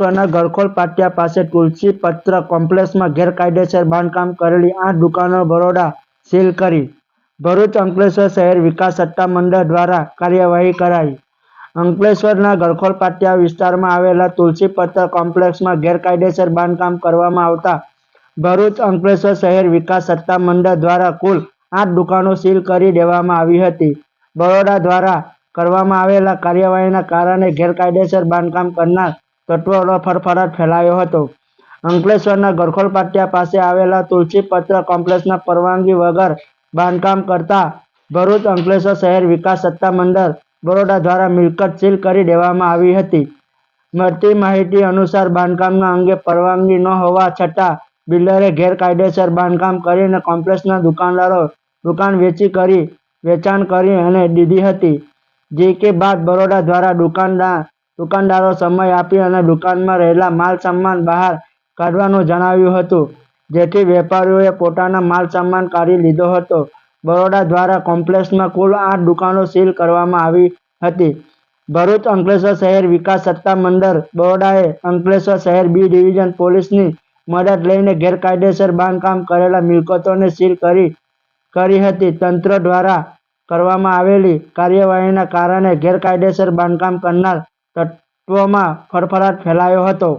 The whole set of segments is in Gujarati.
અંકલેશ્વરના ગરખોલ પાટિયા પાસે તુલસી પત્ર કોમ્પ્લેક્સમાં ગેરકાયદેસર બાંધકામ કરેલી આઠ દુકાનો બરોડા સીલ કરી. ભરૂચ અંકલેશ્વર શહેર વિકાસ સત્તામંડળ દ્વારા કાર્યવાહી કરાઈ. અંકલેશ્વરના ગળખોલ પાટિયા વિસ્તારમાં આવેલા તુલસી પત્ર કોમ્પ્લેક્સમાં ગેરકાયદેસર બાંધકામ કરવામાં આવતા ભરૂચ અંકલેશ્વર શહેર વિકાસ સત્તામંડળ દ્વારા કુલ આઠ દુકાનો સીલ કરી દેવામાં આવી હતી. બરોડા દ્વારા કરવામાં આવેલા કાર્યવાહીના કારણે ગેરકાયદેસર બાંધકામ કરનાર તત્વોનો ફરફરાટ ફેલાયો હતો. અંકલેશ્વરના ગરખોલ પાટિયા પાસે આવેલા તુલસી પત્ર કોમ્પ્લેક્સના પરવાનગી વગર બાંધકામ કરતા ભરૂચ અંકલેશ્વર શહેર વિકાસ સત્તામંડળ બરોડા દ્વારા મિલકત સીલ કરી દેવામાં આવી હતી. મળતી માહિતી અનુસાર બાંધકામના અંગે પરવાનગી ન હોવા છતાં બિલ્ડરે ગેરકાયદેસર બાંધકામ કરીને કોમ્પ્લેક્સના દુકાનદારો દુકાન વેચી કરી, વેચાણ કરી અને દીધી હતી. જે કે બાદ બરોડા દ્વારા દુકાનદાર દુકાનદારો સમય આપી અને દુકાનમાં રહેલા માલ સામાન બહાર કાઢવાનું જણાવ્યું હતું. જેથી વેપારીઓએ પોતાના માલ સામાન કાઢી લીધો હતો. બરોડા દ્વારા કોમ્પ્લેક્સમાં કુલ આઠ દુકાનો સીલ કરવામાં આવી હતી. ભરૂચ અંકલેશ્વર શહેર વિકાસ સત્તામંડળ બરોડાએ અંકલેશ્વર શહેર બી ડિવિઝન પોલીસની મદદ લઈને ગેરકાયદેસર બાંધકામ કરેલા મિલકતોને સીલ કરી કરી હતી. તંત્ર દ્વારા કરવામાં આવેલી કાર્યવાહીના કારણે ગેરકાયદેસર બાંધકામ કરનાર તત્વોમાં ફરફરાટ ફેલાયો હતો.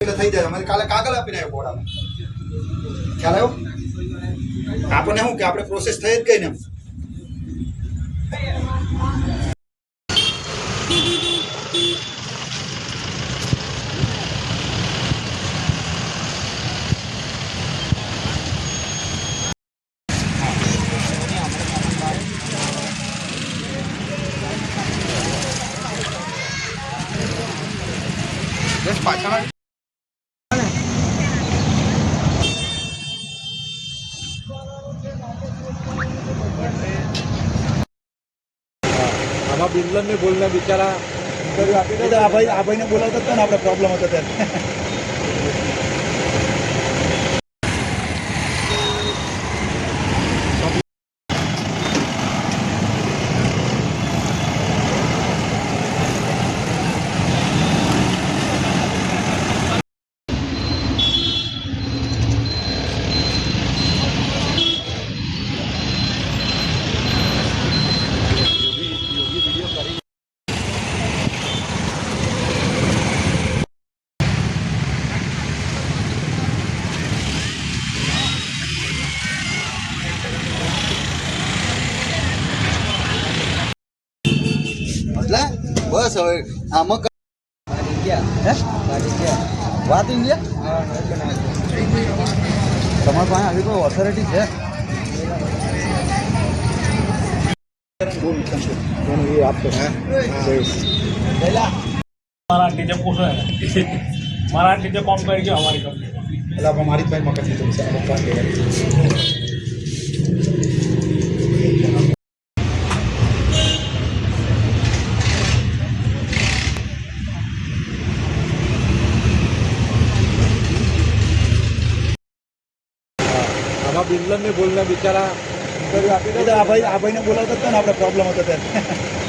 થઈ જાય. અમારે કાલે કાગળ આપીને આવ્યો બોર્ડ ખ્યાલ આપણને શું કે? આપણે પ્રોસેસ થઈ જ ગઈ ને પાછળ આમાં બિલ્લરને બોલને બિચારા આ ભાઈ આ ભાઈને બોલાવતા હતા ને આપણે પ્રોબ્લેમ હતો ત્યારે એટલે બસ હવે આમાં? વાત ઇન્ડિયા તમારી પાસે આવી કોઈ ઓથોરિટી છે? મારા જે પૂછે મારા જે કોમ કરી ગયો અમારી કંપની એટલે મારી જ ભાઈ મકર લીધું છે અમુક વાત કહેવાય. આમાં બિલ્લરને બોલને બિચારા ઇન્ટરવ્યુ આપી દે તો આ